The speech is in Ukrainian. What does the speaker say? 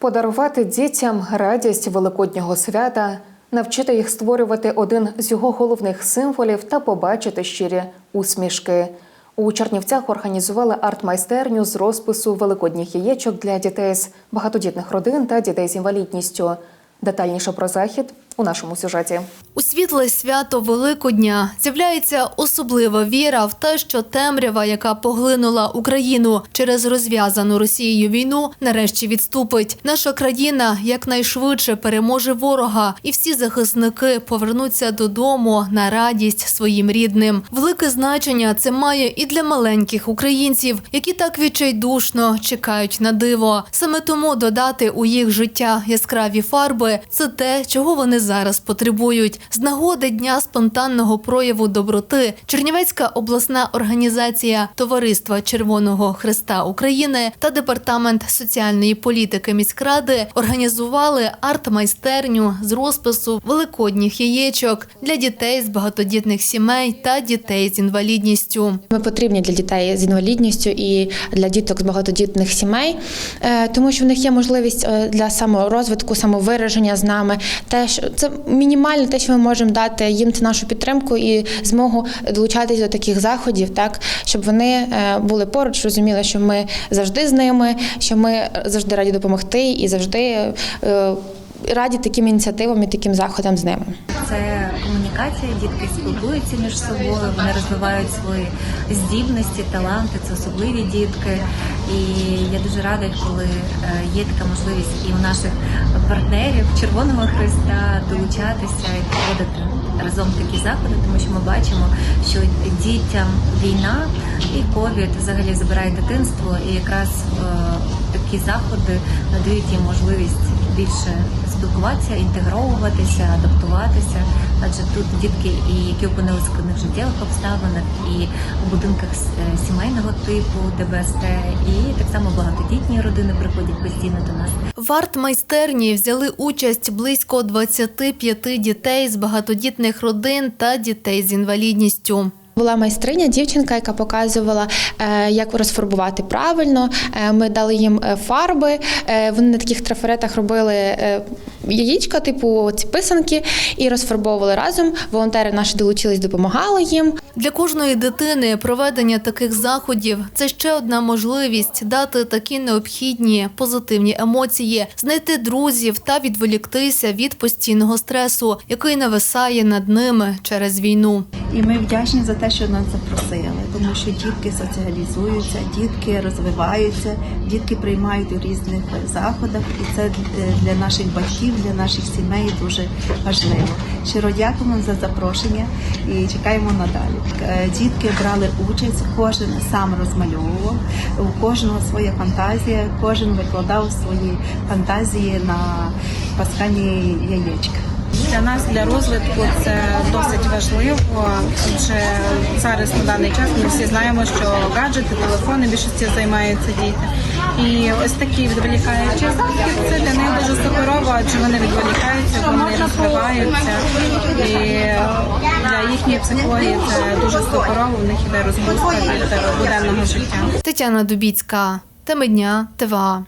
Подарувати дітям радість великоднього свята, навчити їх створювати один з його головних символів та побачити щирі усмішки. У Чернівцях організували арт-майстерню з розпису великодніх яєчок для дітей з багатодітних родин та дітей з інвалідністю. Детальніше про захід у нашому сюжеті. У світле свято Великодня з'являється особлива віра в те, що темрява, яка поглинула Україну через розв'язану Росією війну, нарешті відступить. Наша країна якнайшвидше переможе ворога, і всі захисники повернуться додому на радість своїм рідним. Велике значення це має і для маленьких українців, які так відчайдушно чекають на диво. Саме тому додати у їх життя яскраві фарби це те, чого вони зараз потребують. З нагоди дня спонтанного прояву доброти Чернівецька обласна організація Товариства Червоного Христа України та департамент соціальної політики міськради організували арт-майстерню з розпису великодніх яєчок для дітей з багатодітних сімей та дітей з інвалідністю. Ми потрібні для дітей з інвалідністю і для діток з багатодітних сімей, е, тому що в них є можливість е, для саморозвитку, самовираження з нами. Те, що це мінімальне те, що ми можемо дати їм нашу підтримку і змогу долучатись до таких заходів, так щоб вони е, були поруч, розуміли, що ми завжди з ними, що ми завжди раді допомогти і завжди е, раді таким ініціативам і таким заходам з ними. Це комунікація, дітки спілкуються між собою, вони розвивають свої здібності, таланти, це особливі дітки. І я дуже рада, коли е, є така можливість і у наших партнерів Червоного Христа долучатися і проводити разом такі заходи, тому що ми бачимо, що дітям війна і ковід взагалі забирає дитинство, і якраз е, такі заходи надають їм можливість більше спілкуватися, інтегровуватися, адаптуватися. Адже тут дітки, і які опинилися в складних життєвих обставинах, і у будинках е, сімейного типу ДБСТ, і так само багатодітні родини приходять постійно до нас. В арт-майстерні взяли участь близько 25 дітей з багатодітних родин та дітей з інвалідністю. Була майстриня, дівчинка, яка показувала, е, як розфарбувати правильно. Е, Ми дали їм е, фарби. Вони на таких трафаретах робили яєчка, типу ці писанки, і розфарбовували разом. Волонтери наші долучились, допомагали їм. Для кожної дитини проведення таких заходів це ще одна можливість дати такі необхідні позитивні емоції, знайти друзів та відволіктися від постійного стресу, який нависає над ними через війну. І ми вдячні за те, що нас запросили, тому що дітки соціалізуються, дітки розвиваються, дітки приймають у різних заходах, і це е, для наших батьків, для наших сімей дуже важливо. Щиро дякуємо за запрошення і чекаємо надалі. Е, Дітки брали участь, кожен сам розмальовував, у кожного своя фантазія, кожен викладав свої фантазії на паскані яєчка. Для нас для розвитку це досить важливо. Адже зараз на даний час ми всі знаємо, що гаджети, телефони більшості займаються діти. І ось такі відволікаючі заходи, це для них дуже суперово, адже вони відволікаються, вони розвиваються. І для їхньої психології це дуже суперово, в них іде розбудка від буденного життя. Тетяна Дубіцька, теми дня, ТВА.